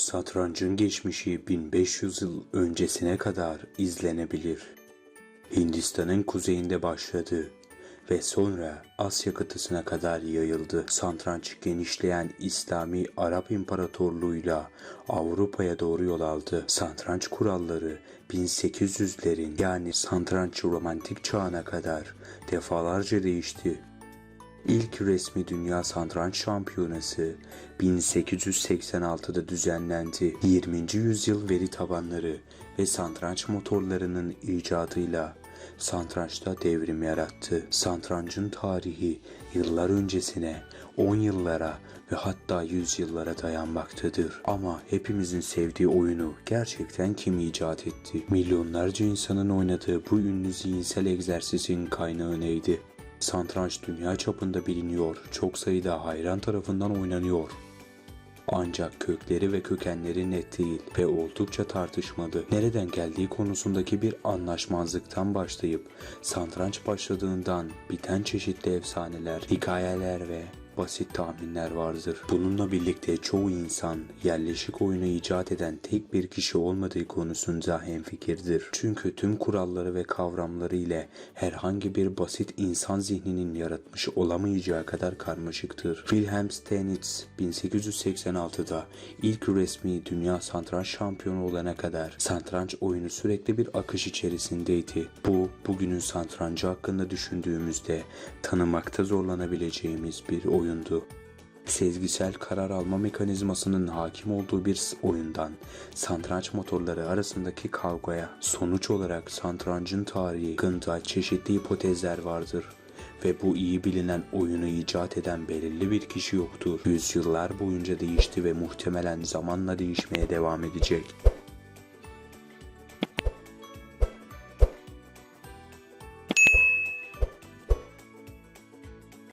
Satrancın geçmişi 1500 yıl öncesine kadar izlenebilir. Hindistan'ın kuzeyinde başladı ve sonra Asya kıtasına kadar yayıldı. Satranç genişleyen İslami Arap İmparatorluğu'yla Avrupa'ya doğru yol aldı. Satranç kuralları 1800'lerin yani satranç romantik çağına kadar defalarca değişti. İlk resmi Dünya Satranç Şampiyonası 1886'da düzenlendi. 20. yüzyıl veri tabanları ve satranç motorlarının icadıyla satrançta devrim yarattı. Satrancın tarihi yıllar öncesine, 10 yıllara ve hatta 100 yıllara dayanmaktadır. Ama hepimizin sevdiği oyunu gerçekten kim icat etti? Milyonlarca insanın oynadığı bu ünlü zihinsel egzersizin kaynağı neydi? Satranç dünya çapında biliniyor, çok sayıda hayran tarafından oynanıyor. Ancak kökleri ve kökenleri net değil ve oldukça tartışmalı. Nereden geldiği konusundaki bir anlaşmazlıktan başlayıp satranç başladığından biten çeşitli efsaneler, hikayeler ve basit tahminler vardır. Bununla birlikte çoğu insan yerleşik oyunu icat eden tek bir kişi olmadığı konusunda hemfikirdir. Çünkü tüm kuralları ve kavramları ile herhangi bir basit insan zihninin yaratmış olamayacağı kadar karmaşıktır. Wilhelm Steinitz 1886'da ilk resmi dünya satranç şampiyonu olana kadar satranç oyunu sürekli bir akış içerisindeydi. Bu bugünün satrancı hakkında düşündüğümüzde tanımakta zorlanabileceğimiz bir oyundu. Sezgisel karar alma mekanizmasının hakim olduğu bir oyundan satranç motorları arasındaki kavgaya sonuç olarak satrancın tarihi hakkında çeşitli hipotezler vardır ve bu iyi bilinen oyunu icat eden belirli bir kişi yoktur. Yüzyıllar boyunca değişti ve muhtemelen zamanla değişmeye devam edecek.